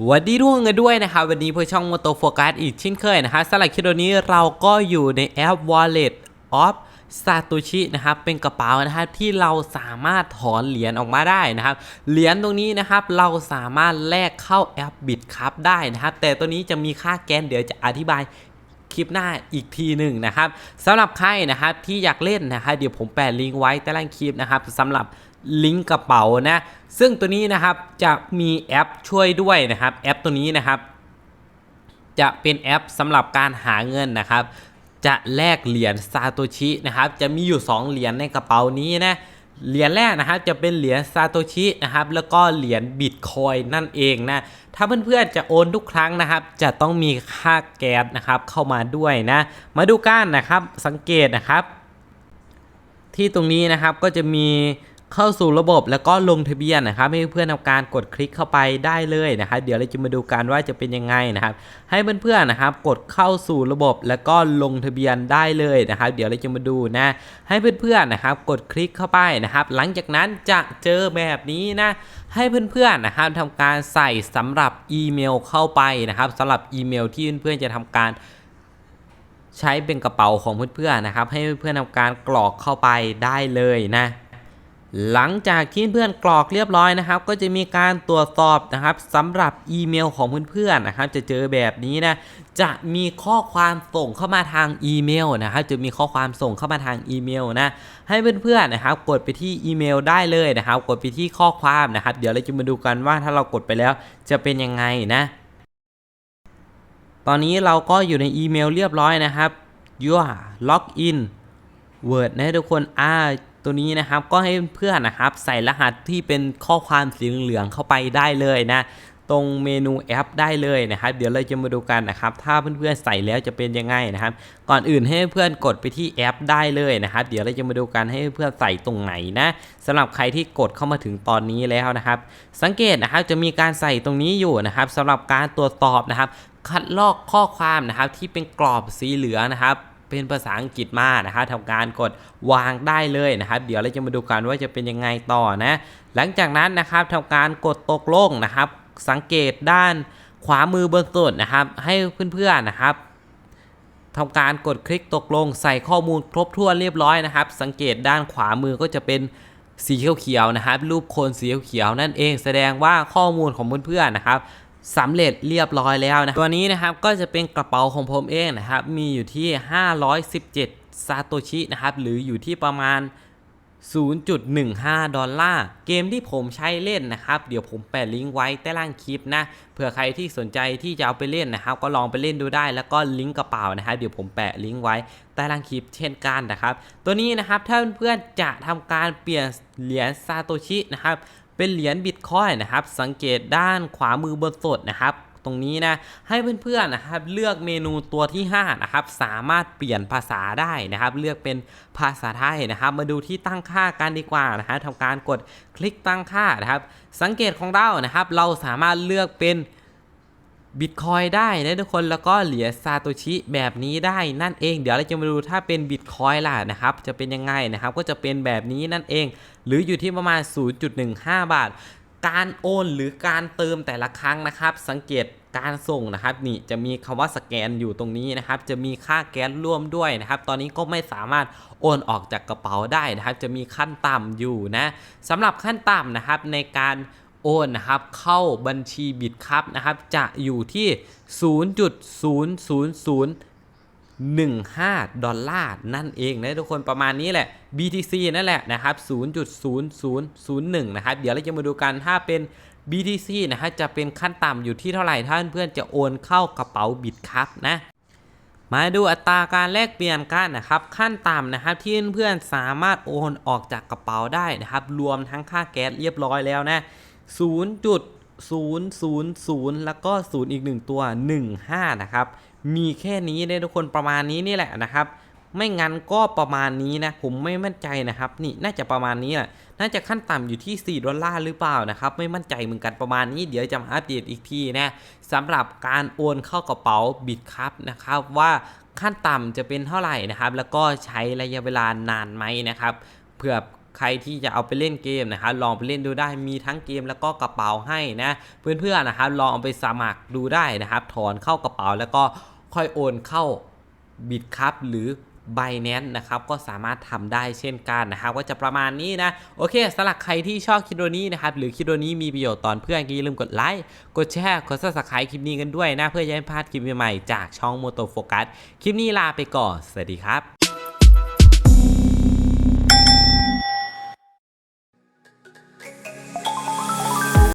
หวัสดีทุกคนกันด้วยนะครับวันนี้เพื่อช่อง Moto Focus อีกเช่นเคยนะครับสำหรับคลิปนี้เราก็อยู่ในแอป Wallet of Satoshi นะครับเป็นกระเป๋านะครับที่เราสามารถถอนเหรียญออกมาได้นะครับเหรียญตรงนี้นะครับเราสามารถแลกเข้าแอปบิตครับได้นะครับแต่ตัวนี้จะมีค่าแกนเดี๋ยวจะอธิบาย คลิปหน้าอีกทีหนึ่งนะครับสำหรับใครนะครับที่อยากเล่นนะครับเดี๋ยวผมแปะลิงก์ไว้ใต้ล่างคลิปนะครับสำหรับลิงก์กระเป๋านะ ซึ่งตัวนี้นะครับจะมีแอปช่วยด้วยนะครับแอปตัวนี้นะครับ จะเป็นแอปสำหรับการหาเงินนะครับ จะแลกเหรียญซาโตชินะครับ จะมีอยู่ 2 เหรียญในกระเป๋านี้นะ เหรียญแรกนะครับจะเป็นเหรียญซาโตชินะครับแล้วก็เหรียญบิตคอยนั่นเองนะถ้าเพื่อนๆจะโอนทุกครั้งนะครับ จะต้องมีค่าแก๊สนะครับเข้ามาด้วยนะ มาดูกันนะครับสังเกตนะครับ ที่ตรงนี้นะครับก็จะมี เข้าสู่ระบบแล้วก็ลงทะเบียนนะครับให้เพื่อนๆทำการกดคลิกเข้าไปได้เลยนะครับเดี๋ยวเราจะมาดูกันว่าจะเป็นยังไงนะครับ ให้เพื่อนๆนะครับกดเข้าสู่ระบบแล้วก็ลงทะเบียนได้เลยนะครับ เดี๋ยวเราจะมาดูนะ ให้เพื่อนๆนะครับกดคลิกเข้าไปนะครับ หลังจากนั้นจะเจอแบบนี้นะให้เพื่อนๆนะครับทำการใส่สำหรับอีเมลเข้าไปนะครับสำหรับอีเมลที่เพื่อนๆจะทำการใช้เป็นกระเป๋าของเพื่อนๆนะครับ ให้เพื่อนๆทำการกรอกเข้าไปได้เลยนะ หลังจากที่เพื่อนกรอกเรียบร้อยนะครับ ก็จะมีการตรวจสอบนะครับสำหรับอีเมลของเพื่อนๆนะครับ จะเจอแบบนี้นะจะมีข้อความส่งเข้ามาทางอีเมลนะครับจะมีข้อความส่งเข้ามาทางอีเมลนะให้เพื่อนๆนะครับ กดไปที่อีเมลได้เลยนะครับ กดไปที่ข้อความนะครับ เดี๋ยวเราจะมาดูกันว่าถ้าเรากดไปแล้วจะเป็นยังไงนะตอนนี้เราก็อยู่ในอีเมลเรียบร้อยนะครับ your login word นะทุกคนอ่า ตัวนี้นะครับก็ให้เพื่อนนะครับ ใส่รหัสที่เป็นข้อความสีเหลืองเข้าไปได้เลยนะ ตรงเมนูแอปได้เลยนะครับ เดี๋ยวเราจะมาดูกันนะครับ ถ้าเพื่อนๆใส่แล้วจะเป็นยังไงนะครับ ก่อนอื่นให้เพื่อนกดไปที่แอปได้เลยนะครับ เดี๋ยวเราจะมาดูกันให้เพื่อนใส่ตรงไหนนะสำหรับใครที่กดเข้ามาถึงตอนนี้แล้วนะครับ สังเกตนะครับจะมีการใส่ตรงนี้อยู่นะครับสำหรับการตรวจสอบนะครับ คัดลอกข้อความนะครับที่เป็นกรอบสีเหลืองนะครับ เป็นภาษาอังกฤษมานะครับทำการกดวางได้เลยนะครับ เดี๋ยวเราจะมาดูกันว่าจะเป็นยังไงต่อนะ หลังจากนั้นนะครับทำการกดตกลงนะครับ สังเกตด้านขวามือบนสุดนะครับ ให้เพื่อนๆนะครับทำการกดคลิกตกลงใส่ข้อมูลครบถ้วนเรียบร้อยนะครับ สังเกตด้านขวามือก็จะเป็นสีเขียวๆนะครับ รูปโคนสีเขียวๆนั่นเอง แสดงว่าข้อมูลของเพื่อนๆนะครับ สำเร็จเรียบร้อยแล้วนะตัวนี้นะครับก็จะเป็นกระเป๋าของผมเองนะครับมีอยู่ที่ 517 ซาโตชินะครับหรืออยู่ที่ประมาณ 0.15 ดอลลาร์เกมที่ผมใช้เล่นนะครับ เดี๋ยวผมแปะลิงก์ไว้ใต้ล่างคลิปนะเผื่อใครที่สนใจที่จะเอาไปเล่นนะครับ ก็ลองไปเล่นดูได้แล้วก็ลิงก์กระเป๋านะครับเดี๋ยวผมแปะลิงก์ไว้ใต้ล่างคลิปเช่นกันนะครับ ตัวนี้นะครับถ้าเพื่อนๆจะทำการเปลี่ยนเหรียญซาโตชินะครับ เป็นเหรียญบิตคอยนะครับ สังเกตด้านขวามือบนสุดนะครับตรงนี้นะให้เพื่อนๆนะครับเลือกเมนูตัวที่5นะครับสามารถเปลี่ยนภาษาได้นะครับ เลือกเป็นภาษาไทยนะครับ มาดูที่ตั้งค่ากันดีกว่านะฮะทำการกดคลิกตั้งค่านะครับ สังเกตของเรานะครับ เราสามารถเลือกเป็นบิตคอยได้นะทุกคนแล้วก็เหรียญซาโตชิแบบนี้ได้นั่นเอง เดี๋ยวเราจะมาดูถ้าเป็นบิตคอยล่ะนะครับ จะเป็นยังไงนะครับ ก็จะเป็นแบบนี้นั่นเอง หรืออยู่ที่ประมาณ 0.15 บาท การโอนหรือการเติมแต่ละครั้งนะครับ สังเกตการส่งนะครับนี่จะมีคำว่าสแกนอยู่ตรงนี้นะครับ จะมีค่าแก๊สร่วมด้วยนะครับ ตอนนี้ก็ไม่สามารถโอนออกจากกระเป๋าได้นะครับ จะมีขั้นต่ำอยู่นะสำหรับขั้นต่ำนะครับในการโอนนะครับเข้าบัญชีบิตครับนะครับ จะอยู่ที่ 0.00 15 ดอลลาร์นั่นเองนะทุกคนประมาณนี้แหละ BTC นั่นแหละนะครับ 0.0001 นะครับ เดี๋ยวเราจะมาดูกันถ้าเป็น BTC นะฮะจะเป็นขั้นต่ำอยู่ที่เท่าไหร่ถ้าเพื่อนๆจะโอนเข้ากระเป๋าบิตครับนะมาดูอัตราการแลกเปลี่ยนกันนะครับ ขั้นต่ำนะครับที่เพื่อนๆสามารถโอนออกจากกระเป๋าได้นะครับ รวมทั้งค่าแก๊สเรียบร้อยแล้วนะ 0.000 แล้วก็ 0 อีก 1 ตัว 15 นะครับ มีแค่นี้เลยทุกคนประมาณนี้นี่แหละนะครับ ไม่งั้นก็ประมาณนี้นะ ผมไม่มั่นใจนะครับ นี่น่าจะประมาณนี้แหละน่าจะขั้นต่ำอยู่ที่ 4 ดอลลาร์หรือเปล่านะครับ ไม่มั่นใจเหมือนกันประมาณนี้ เดี๋ยวจะมาอัปเดตอีกทีนะสำหรับการโอนเข้ากระเป๋าบิตครับนะครับว่าขั้นต่ำจะเป็นเท่าไหร่นะครับ แล้วก็ใช้ระยะเวลานานไหมนะครับเพื่อใครที่จะเอาไปเล่นเกมนะครับลองไปเล่นดูได้มีทั้งเกมแล้วก็กระเป๋าให้นะ เพื่อนๆนะครับลองเอาไปสมัครดูได้นะครับ ถอนเข้ากระเป๋าแล้วก็ ค่อยโอนเข้าบิตครับหรือ b i n a n c e นะครับ ก็สามารถทำได้เช่นกันนะครับ ก็จะประมาณนี้นะ โอเคสำหรับใครที่ชอบคลิปวิดีโอนี้นะครับ หรือคลิปวิดีโอนี้มีประโยชน์ตอนเพื่อนก็อย่าลืมกดไลค์ กดแชร์ กดซับสไครต์คลิปนี้กันด้วยนะ เพื่อจะไม่พลาดคลิปใหม่ๆจากช่อง Moto Focus คลิปนี้ลาไปก่อน สวัสดีครับ